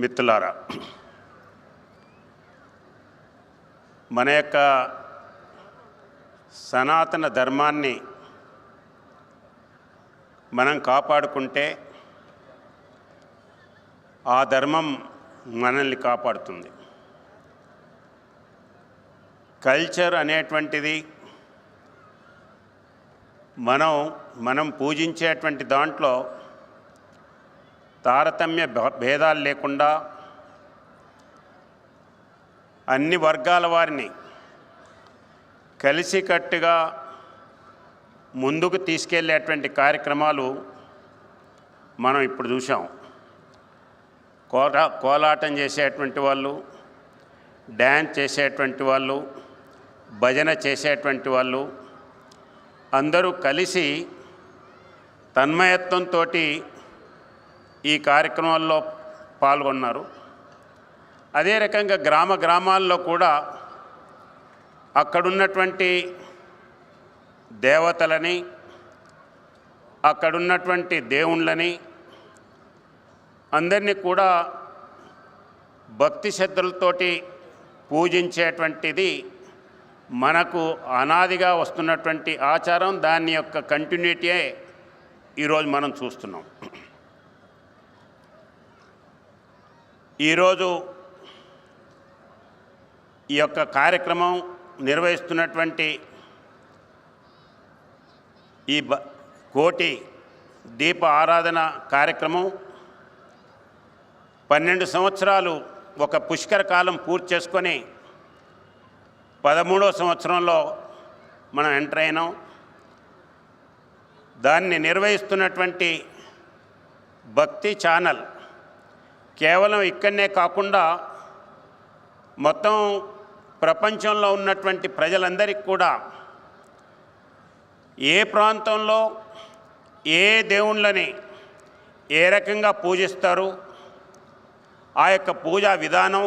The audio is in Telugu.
మిత్రులారా మన యొక్క సనాతన ధర్మాన్ని మనం కాపాడుకుంటే ఆ ధర్మం మనల్ని కాపాడుతుంది. కల్చర్ అనేటువంటిది మనం మనం పూజించేటువంటి దాంట్లో తారతమ్య భేదాలు లేకుండా అన్ని వర్గాల వారిని కలిసికట్టుగా ముందుకు తీసుకెళ్ళేటువంటి కార్యక్రమాలు మనం ఇప్పుడు చూసాం కోలా కోలాటం చేసేటువంటి వాళ్ళు డ్యాన్స్ చేసేటువంటి వాళ్ళు భజన చేసేటువంటి వాళ్ళు అందరూ కలిసి తన్మయత్వంతో ఈ కార్యక్రమాల్లో పాల్గొన్నారు. అదే రకంగా గ్రామ గ్రామాల్లో కూడా అక్కడున్నటువంటి దేవతలని అక్కడున్నటువంటి దేవుళ్ళని అందరినీ కూడా భక్తి శ్రద్ధలతోటి పూజించేటువంటిది మనకు అనాదిగా వస్తున్నటువంటి ఆచారం. దాని యొక్క కంటిన్యూటీయే ఈరోజు మనం చూస్తున్నాం. ఈరోజు ఈ యొక్క కార్యక్రమం నిర్వహిస్తున్నటువంటి ఈ బ కోటి దీప ఆరాధన కార్యక్రమం పన్నెండు సంవత్సరాలు ఒక పుష్కర కాలం పూర్తి చేసుకొని పదమూడో సంవత్సరంలో మనం ఎంటర్ అయినాం. దాన్ని నిర్వహిస్తున్నటువంటి భక్తి ఛానల్ కేవలం ఇక్కడనే కాకుండా మొత్తం ప్రపంచంలో ఉన్నటువంటి ప్రజలందరికీ కూడా ఏ ప్రాంతంలో ఏ దేవుళ్ళని ఏ రకంగా పూజిస్తారు ఆ యొక్క పూజా విధానం